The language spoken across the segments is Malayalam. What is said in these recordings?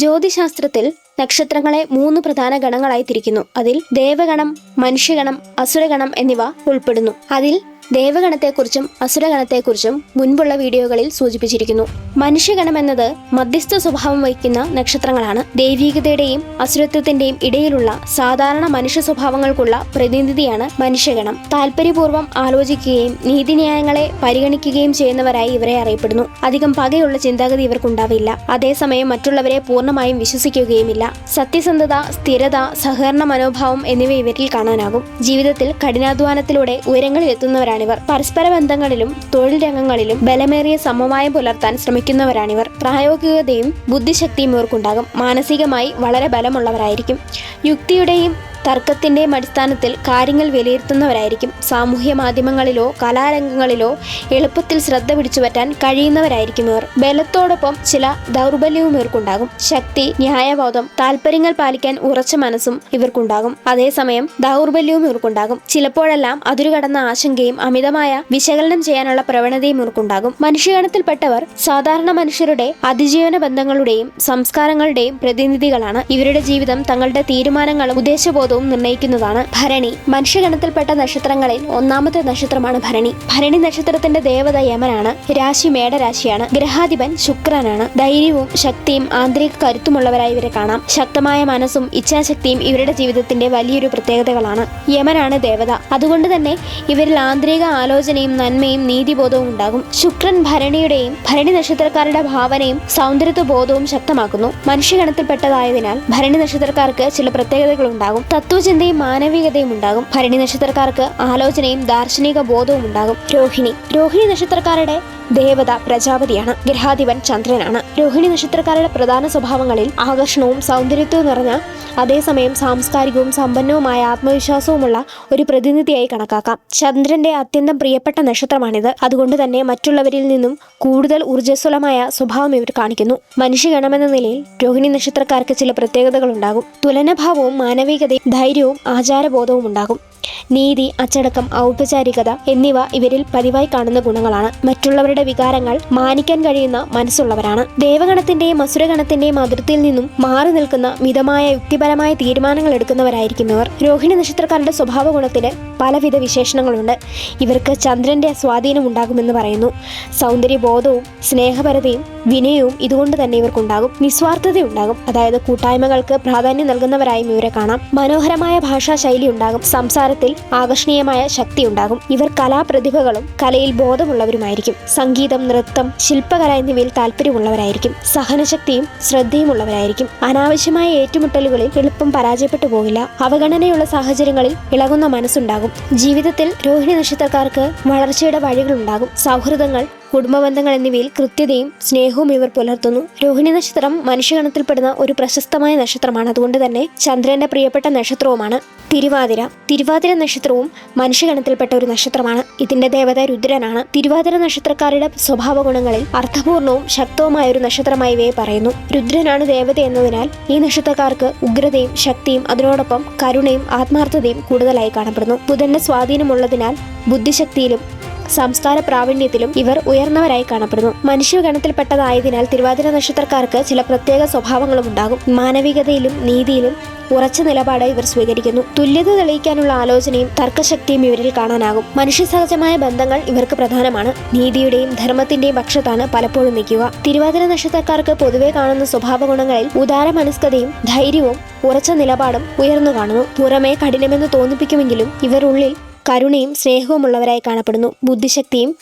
ജ്യോതിശാസ്ത്രത്തിൽ നക്ഷത്രങ്ങളെ മൂന്ന് പ്രധാന ഗണങ്ങളായി തിരിക്കുന്നു. അതിൽ ദേവഗണം മനുഷ്യഗണം അസുരഗണം എന്നിവ ഉൾപ്പെടുന്നു. അതിൽ ദേവഗണത്തെക്കുറിച്ചും അസുരഗണത്തെക്കുറിച്ചും മുൻപുള്ള വീഡിയോകളിൽ സൂചിപ്പിച്ചിരിക്കുന്നു. മനുഷ്യഗണം എന്നത് മധ്യസ്ഥ സ്വഭാവം വഹിക്കുന്ന നക്ഷത്രങ്ങളാണ്. ദൈവീകതയുടെയും അസുരത്വത്തിന്റെയും ഇടയിലുള്ള സാധാരണ മനുഷ്യ സ്വഭാവങ്ങൾക്കുള്ള പ്രതിനിധിയാണ് മനുഷ്യഗണം. താല്പര്യപൂർവം ആലോചിക്കുകയും നീതിന്യായങ്ങളെ പരിഗണിക്കുകയും ചെയ്യുന്നവരായി ഇവരെ അറിയപ്പെടുന്നു. അധികം പകയുള്ള ചിന്താഗതി ഇവർക്കുണ്ടാവില്ല. അതേസമയം മറ്റുള്ളവരെ പൂർണമായും വിശ്വസിക്കുകയുമില്ല. സത്യസന്ധത സ്ഥിരത സഹകരണ മനോഭാവം എന്നിവ ഇവരിൽ കാണാനാകും. ജീവിതത്തിൽ കഠിനാധ്വാനത്തിലൂടെ ഉയരങ്ങളിൽ എത്തുന്നവരാണിവർ പരസ്പര ബന്ധങ്ങളിലും തൊഴിൽ രംഗങ്ങളിലും ബലമേറിയ സമവായം പുലർത്താൻ ശ്രമിക്കുന്നവരാണിവർ. പ്രായോഗികതയും ബുദ്ധിശക്തിയും ഇവർക്കുണ്ടാകും. മാനസികമായി വളരെ ബലമുള്ളവരായിരിക്കും. യുക്തിയുടെയും തർക്കത്തിന്റെയും അടിസ്ഥാനത്തിൽ കാര്യങ്ങൾ വിലയിരുത്തുന്നവരായിരിക്കും. സാമൂഹ്യ മാധ്യമങ്ങളിലോ കലാരംഗങ്ങളിലോ എളുപ്പത്തിൽ ശ്രദ്ധ പിടിച്ചുപറ്റാൻ കഴിയുന്നവരായിരിക്കും ഇവർ. ബലത്തോടൊപ്പം ചില ദൗർബല്യവും ഇവർക്കുണ്ടാകും. ശക്തി ന്യായബോധം താല്പര്യങ്ങൾ പാലിക്കാൻ ഉറച്ച മനസ്സും ഇവർക്കുണ്ടാകും. അതേസമയം ദൗർബല്യവും ഇവർക്കുണ്ടാകും. ചിലപ്പോഴെല്ലാം അതിരുകടന്ന ആശങ്കയും അമിതമായ വിശകലനം ചെയ്യാനുള്ള പ്രവണതയും ഇവർക്കുണ്ടാകും. മനുഷ്യഗണത്തിൽപ്പെട്ടവർ സാധാരണ മനുഷ്യരുടെ അതിജീവന ബന്ധങ്ങളുടെയും സംസ്കാരങ്ങളുടെയും പ്രതിനിധികളാണ്. ഇവരുടെ ജീവിതം തങ്ങളുടെ തീരുമാനങ്ങളും ഉദ്ദേശബോധവും നിർണയിക്കുന്നതാണ് ഭരണി. മനുഷ്യഗണത്തിൽപ്പെട്ട നക്ഷത്രങ്ങളിൽ ഒന്നാമത്തെ നക്ഷത്രമാണ് ഭരണി. ഭരണി നക്ഷത്രത്തിന്റെ ദേവത യമനാണ്. രാശി മേടരാശിയാണ്. ഗ്രഹാധിപൻ ശുക്രനാണ്. ധൈര്യവും ശക്തിയും ആന്തരിക കരുത്തുമുള്ളവരായി ഇവരെ കാണാം. ശക്തമായ മനസ്സും ഇച്ഛാശക്തിയും ഇവരുടെ ജീവിതത്തിന്റെ വലിയൊരു പ്രത്യേകതകളാണ്. യമനാണ് ദേവത. അതുകൊണ്ട് തന്നെ ഇവരിൽ ആന്തരിക ആലോചനയും നന്മയും നീതിബോധവും ഉണ്ടാകും. ശുക്രൻ ഭരണിയുടെയും ഭരണി നക്ഷത്രക്കാരുടെ ഭാവനയും സൗന്ദര്യത്വ ബോധവും ശക്തമാക്കുന്നു. മനുഷ്യഗണത്തിൽപ്പെട്ടതായതിനാൽ ഭരണി നക്ഷത്രക്കാർക്ക് ചില പ്രത്യേകതകൾ ഉണ്ടാകും. തത്വചിന്തയും മാനവികതയും ഉണ്ടാകും. ഭരണി നക്ഷത്രക്കാർക്ക് ആലോചനയും ദാർശനിക ബോധവും ഉണ്ടാകും. രോഹിണി. രോഹിണി നക്ഷത്രക്കാരുടെ ദേവത പ്രജാപതിയാണ്. ഗ്രഹാധിപൻ ചന്ദ്രനാണ്. രോഹിണി നക്ഷത്രക്കാരുടെ പ്രധാന സ്വഭാവങ്ങളിൽ ആകർഷണവും സൗന്ദര്യത്വവും നിറഞ്ഞ അതേസമയം സാംസ്കാരികവും സമ്പന്നവുമായ ആത്മവിശ്വാസവുമുള്ള ഒരു പ്രതിനിധിയായി കണക്കാക്കാം. ചന്ദ്രന്റെ അത്യന്തം പ്രിയപ്പെട്ട നക്ഷത്രമാണിത്. അതുകൊണ്ട് തന്നെ മറ്റുള്ളവരിൽ നിന്നും കൂടുതൽ ഊർജസ്വലമായ സ്വഭാവം ഇവർ കാണിക്കുന്നു. മനുഷ്യഗണമെന്ന നിലയിൽ രോഹിണി നക്ഷത്രക്കാർക്ക് ചില പ്രത്യേകതകൾ ഉണ്ടാകും തുലനഭാവവും മാനവികതയും ധൈര്യവും ആചാരബോധവും ഉണ്ടാകും. നീതി അച്ചടക്കം ഔപചാരികത എന്നിവ ഇവരിൽ പതിവായി കാണുന്ന ഗുണങ്ങളാണ്. മറ്റുള്ളവരുടെ വികാരങ്ങൾ മാനിക്കാൻ കഴിയുന്ന മനസ്സുള്ളവരാണ്. ദേവഗണത്തിന്റെയും അസുരഗണത്തിന്റെയും അതിർത്തിയിൽ നിന്നും മാറി നിൽക്കുന്ന മിതമായ യുക്തിപരമായ തീരുമാനങ്ങൾ എടുക്കുന്നവരായിരിക്കും ഇവർ. രോഹിണി നക്ഷത്രക്കാരുടെ സ്വഭാവ ഗുണത്തിന് പലവിധ വിശേഷണങ്ങളുണ്ട്. ഇവർക്ക് ചന്ദ്രന്റെ സ്വാധീനം ഉണ്ടാകുമെന്ന് പറയുന്നു. സൗന്ദര്യബോധവും സ്നേഹപരതയും വിനയവും ഇതുകൊണ്ട് തന്നെ ഇവർക്കുണ്ടാകും. നിസ്വാർത്ഥതയുണ്ടാകും. അതായത് കൂട്ടായ്മകൾക്ക് പ്രാധാന്യം നൽകുന്നവരായും ഇവരെ കാണാം. മനോഹരമായ ഭാഷാ ശൈലി ഉണ്ടാകും സംസാരത്തിൽ ആകർഷണീയമായ ശക്തി ഉണ്ടാകും ഇവർ കലാപ്രതിഭകളും കലയിൽ ബോധമുള്ളവരുമായിരിക്കും. സംഗീതം നൃത്തം ശില്പകല എന്നിവയിൽ താല്പര്യമുള്ളവരായിരിക്കും. സഹനശക്തിയും ശ്രദ്ധയുമുള്ളവരായിരിക്കും. അനാവശ്യമായ ഏറ്റുമുട്ടലുകളിൽ എളുപ്പം പരാജയപ്പെട്ടു പോകില്ല. അവഗണനയുള്ള സാഹചര്യങ്ങളിൽ ഇളകുന്ന മനസ്സുണ്ടാകും. ജീവിതത്തിൽ രോഹിണി നക്ഷത്രക്കാർക്ക് വളർച്ചയുടെ വഴികളുണ്ടാകും. സൗഹൃദങ്ങൾ കുടുംബബന്ധങ്ങൾ എന്നിവയിൽ കൃത്യതയും സ്നേഹവും ഇവർ പുലർത്തുന്നു. രോഹിണി നക്ഷത്രം മനുഷ്യഗണത്തിൽപ്പെടുന്ന ഒരു പ്രശസ്തമായ നക്ഷത്രമാണ്. അതുകൊണ്ട് തന്നെ ചന്ദ്രന്റെ പ്രിയപ്പെട്ട നക്ഷത്രവുമാണ് തിരുവാതിര. തിരുവാതിര നക്ഷത്രവും മനുഷ്യഗണത്തിൽപ്പെട്ട ഒരു നക്ഷത്രമാണ്. ഇതിന്റെ ദേവത രുദ്രനാണ്. തിരുവാതിര നക്ഷത്രക്കാരുടെ സ്വഭാവ ഗുണങ്ങളിൽ അർത്ഥപൂർണവും ശക്തവുമായ ഒരു നക്ഷത്രമായി ഇവയെ പറയുന്നു. രുദ്രനാണ് ദേവത എന്നതിനാൽ ഈ നക്ഷത്രക്കാർക്ക് ഉഗ്രതയും ശക്തിയും അതിനോടൊപ്പം കരുണയും ആത്മാർത്ഥതയും കൂടുതലായി കാണപ്പെടുന്നു. ബുധന്റെ സ്വാധീനമുള്ളതിനാൽ ബുദ്ധിശക്തിയിലും സംസ്കാര പ്രാവീണ്യത്തിലും ഇവർ ഉയർന്നവരായി കാണപ്പെടുന്നു. മനുഷ്യഗണത്തിൽപ്പെട്ടതായതിനാൽ തിരുവാതിര നക്ഷത്രക്കാർക്ക് ചില പ്രത്യേക സ്വഭാവങ്ങളും ഉണ്ടാകും. മാനവികതയിലും നീതിയിലും ഉറച്ച നിലപാട് ഇവർ സ്വീകരിക്കുന്നു. തുല്യത തെളിയിക്കാനുള്ള ആലോചനയും തർക്കശക്തിയും ഇവരിൽ കാണാനാകും. മനുഷ്യസഹജമായ ബന്ധങ്ങൾ ഇവർക്ക് പ്രധാനമാണ്. നീതിയുടെയും ധർമ്മത്തിന്റെയും പക്ഷത്താണ് പലപ്പോഴും നിൽക്കുക. തിരുവാതിര നക്ഷത്രക്കാർക്ക് പൊതുവെ കാണുന്ന സ്വഭാവ ഗുണങ്ങളിൽ ഉദാരമനസ്കതയും ധൈര്യവും ഉറച്ച നിലപാടും ഉയർന്നു കാണുന്നു. പുറമേ കഠിനമെന്ന് തോന്നിപ്പിക്കുമെങ്കിലും ഇവർ ഉള്ളിൽ കരുണയും സ്നേഹവുമുള്ളവരായി കാണപ്പെടുന്നു. ബുദ്ധിശക്തിയും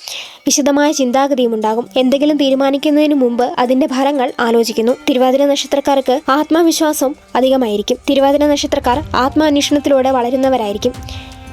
വിശദമായ ചിന്താഗതിയും ഉണ്ടാകും. എന്തെങ്കിലും തീരുമാനിക്കുന്നതിന് മുമ്പ് അതിന്റെ ഫലങ്ങൾ ആലോചിക്കുന്നു. തിരുവാതിര നക്ഷത്രക്കാർക്ക് ആത്മവിശ്വാസം അധികമായിരിക്കും. തിരുവാതിര നക്ഷത്രക്കാർ ആത്മാന്വേഷണത്തിലൂടെ വളരുന്നവരായിരിക്കും.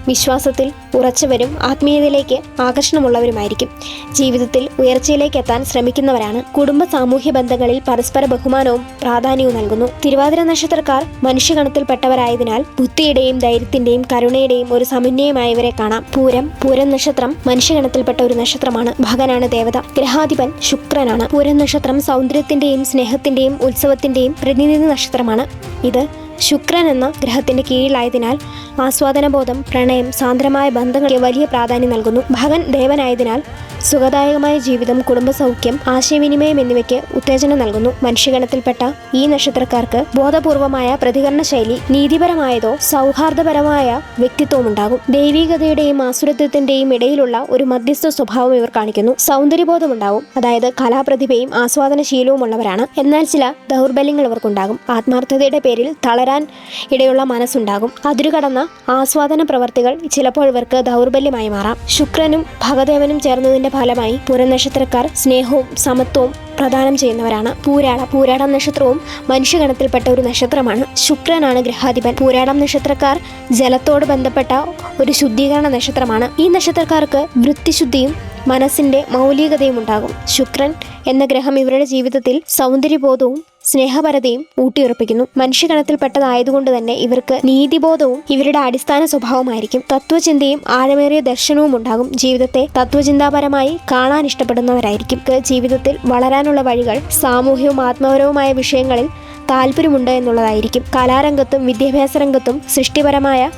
വിശ്വാസത്തിൽ ഉറച്ചവരും ആത്മീയതയിലേക്ക് ആകർഷണമുള്ളവരുമായിരിക്കും. ജീവിതത്തിൽ ഉയർച്ചയിലേക്ക് എത്താൻ ശ്രമിക്കുന്നവരാണ് കുടുംബ സാമൂഹ്യ ബന്ധങ്ങളിൽ പരസ്പര ബഹുമാനവും പ്രാധാന്യവും നൽകുന്നു. തിരുവാതിര നക്ഷത്രക്കാർ മനുഷ്യഗണത്തിൽപ്പെട്ടവരായതിനാൽ ബുദ്ധിയുടെയും ധൈര്യത്തിന്റെയും കരുണയുടെയും ഒരു സമന്വയമായവരെ കാണാം. പൂരം പൂരം നക്ഷത്രം മനുഷ്യഗണത്തിൽപ്പെട്ട ഒരു നക്ഷത്രമാണ്. ഭഗനാണ് ദേവത. ഗ്രഹാധിപൻ ശുക്രനാണ്. പൂരം നക്ഷത്രം സൗന്ദര്യത്തിന്റെയും സ്നേഹത്തിന്റെയും ഉത്സവത്തിന്റെയും പ്രതിനിധി നക്ഷത്രമാണ്. ഇത് ശുക്രൻ എന്ന ഗ്രഹത്തിന്റെ കീഴിലായതിനാൽ ആസ്വാദനബോധം പ്രണയം സാന്ദ്രമായ ബന്ധങ്ങൾക്ക് വലിയ പ്രാധാന്യം നൽകുന്നു. ഭഗൻ ദേവനായതിനാൽ സുഖദായകമായ ജീവിതം കുടുംബസൗഖ്യം ആശയവിനിമയം എന്നിവയ്ക്ക് ഉത്തേജനം നൽകുന്നു. മനുഷ്യഗണത്തിൽപ്പെട്ട ഈ നക്ഷത്രക്കാർക്ക് ബോധപൂർവമായ പ്രതികരണ ശൈലി നീതിപരമായതോ സൗഹാർദ്ദപരമായ വ്യക്തിത്വവും ഉണ്ടാകും ദൈവികതയുടെയും ആസുരത്വത്തിന്റെയും ഇടയിലുള്ള ഒരു മധ്യസ്ഥ സ്വഭാവം ഇവർ കാണിക്കുന്നു. സൗന്ദര്യബോധമുണ്ടാവും. അതായത് കലാപ്രതിഭയും ആസ്വാദനശീലവും ഉള്ളവരാണ് എന്നാൽ ചില ദൗർബല്യങ്ങൾ ഇവർക്കുണ്ടാകും. ആത്മാർത്ഥതയുടെ പേരിൽ തളരാൻ ഇടയുള്ള മനസ്സുണ്ടാകും. അതിരുകടന്ന ആസ്വാദന പ്രവർത്തികൾ ചിലപ്പോൾ ഇവർക്ക് ദൗർബല്യമായി മാറാം. ശുക്രനും ഭഗദേവനും ചേർന്നതിന്റെ ഫലമായി പുരനക്ഷത്രക്കാർ സ്നേഹവും സമത്വവും പ്രദാനം ചെയ്യുന്നവരാണ്. പൂരാട പൂരാടം നക്ഷത്രവും മനുഷ്യഗണത്തിൽപ്പെട്ട ഒരു നക്ഷത്രമാണ്. ശുക്രനാണ് ഗ്രഹാധിപൻ. പൂരാടം നക്ഷത്രക്കാർ ജലത്തോട് ബന്ധപ്പെട്ട ഒരു ശുദ്ധീകരണ നക്ഷത്രമാണ്. ഈ നക്ഷത്രക്കാർക്ക് വൃത്തിശുദ്ധിയും മനസ്സിന്റെ മൗലികതയും ഉണ്ടാകും. ശുക്രൻ എന്ന ഗ്രഹം ഇവരുടെ ജീവിതത്തിൽ സൗന്ദര്യബോധവും സ്നേഹപരതയും ഊട്ടിയുറപ്പിക്കുന്നു. മനുഷ്യഗണത്തിൽപ്പെട്ടതായതുകൊണ്ട് തന്നെ ഇവർക്ക് നീതിബോധവും ഇവരുടെ അടിസ്ഥാന സ്വഭാവമായിരിക്കും തത്വചിന്തയും ആഴമേറിയ ദർശനവും ഉണ്ടാകും. ജീവിതത്തെ തത്വചിന്താപരമായി കാണാൻ ഇഷ്ടപ്പെടുന്നവരായിരിക്കും. ജീവിതത്തിൽ വളരാനുള്ള വഴികൾ സാമൂഹ്യവും ആത്മപരവുമായ വിഷയങ്ങളിൽ താല്പര്യമുണ്ട് എന്നുള്ളതായിരിക്കും. കലാരംഗത്തും വിദ്യാഭ്യാസ രംഗത്തും സൃഷ്ടിപരമായ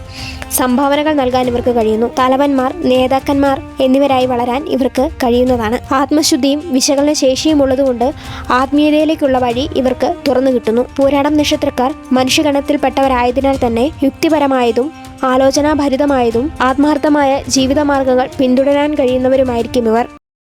സംഭാവനകൾ നൽകാൻ ഇവർക്ക് കഴിയുന്നു. തലവന്മാർ നേതാക്കന്മാർ എന്നിവരായി വളരാൻ ഇവർക്ക് കഴിയുന്നതാണ്. ആത്മശുദ്ധിയും വിശകലന ശേഷിയും ഉള്ളതുകൊണ്ട് ആത്മീയതയിലേക്കുള്ള വഴി ഇവർക്ക് തുറന്നു കിട്ടുന്നു. പോരാടം നക്ഷത്രക്കാർ മനുഷ്യഗണത്തിൽപ്പെട്ടവരായതിനാൽ തന്നെ യുക്തിപരമായതും ആലോചനാഭരിതമായതും ആത്മാർത്ഥമായ ജീവിതമാർഗങ്ങൾ പിന്തുടരാൻ കഴിയുന്നവരുമായിരിക്കും ഇവർ.